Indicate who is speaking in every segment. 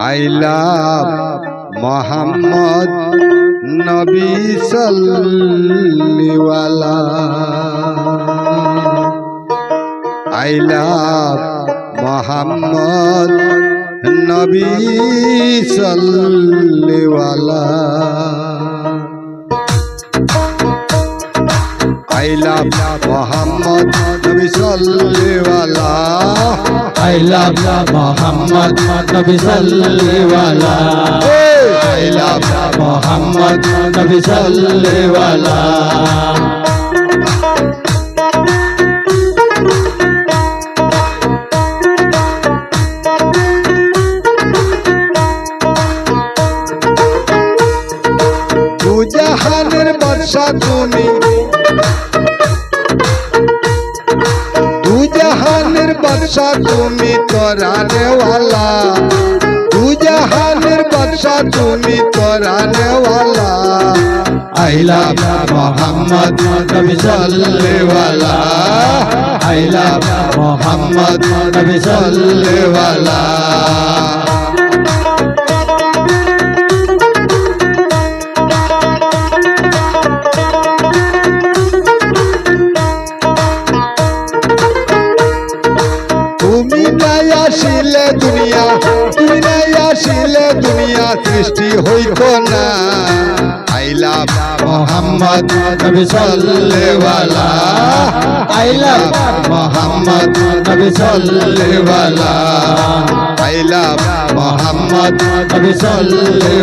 Speaker 1: I love Mohammad নবী সাল্লিওয়ালা I love Mohammad নবী সাল্লিওয়ালা আই লাভ মোহাম্মদ নবী সাল্লিওয়ালা
Speaker 2: I love Muhammad Nabi sallallahu alaihi
Speaker 1: I love
Speaker 2: Muhammad Nabi sallallahu
Speaker 1: alaihi जहान बर्षा तुनी বর্ষা তুমি তোরানেওয়ালা দুজাহানের বর্ষা তুমি তোরানেওয়ালা
Speaker 2: আইলা Mohammad Muhammad Nabi Aila Mohammad I love
Speaker 1: আসিলে দুনিয়া তুমি নাই আসিলে দুনিয়া সৃষ্টি হইত না আইলা
Speaker 2: Wala I love Muhammad Nabi Salli Wala
Speaker 1: Aila
Speaker 2: Muhammad Nabi Salli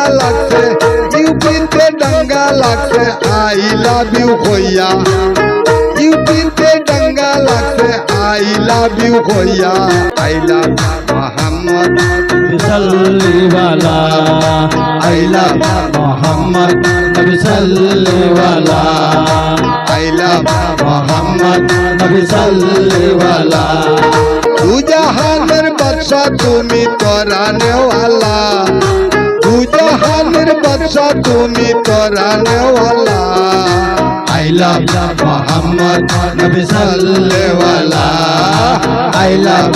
Speaker 1: লাগছে ইউপিতে ডাঙ্গা লাগছে আই লাভ ইউ কইয়া ইউপিতে ডাঙ্গা লাগছে আই লাভ ইউ কইয়া I love Muhammad
Speaker 2: Salli Wala I love Muhammad Nabi Salli Wala
Speaker 1: I love
Speaker 2: Muhammad Nabi Salli Wala
Speaker 1: দুজাহানের বাদশা তুমি তোরানেওয়ালা দুজাহানের বাদশা তুমি তোরানেওয়ালা
Speaker 2: I love Muhammad Nabi Salli Wala I love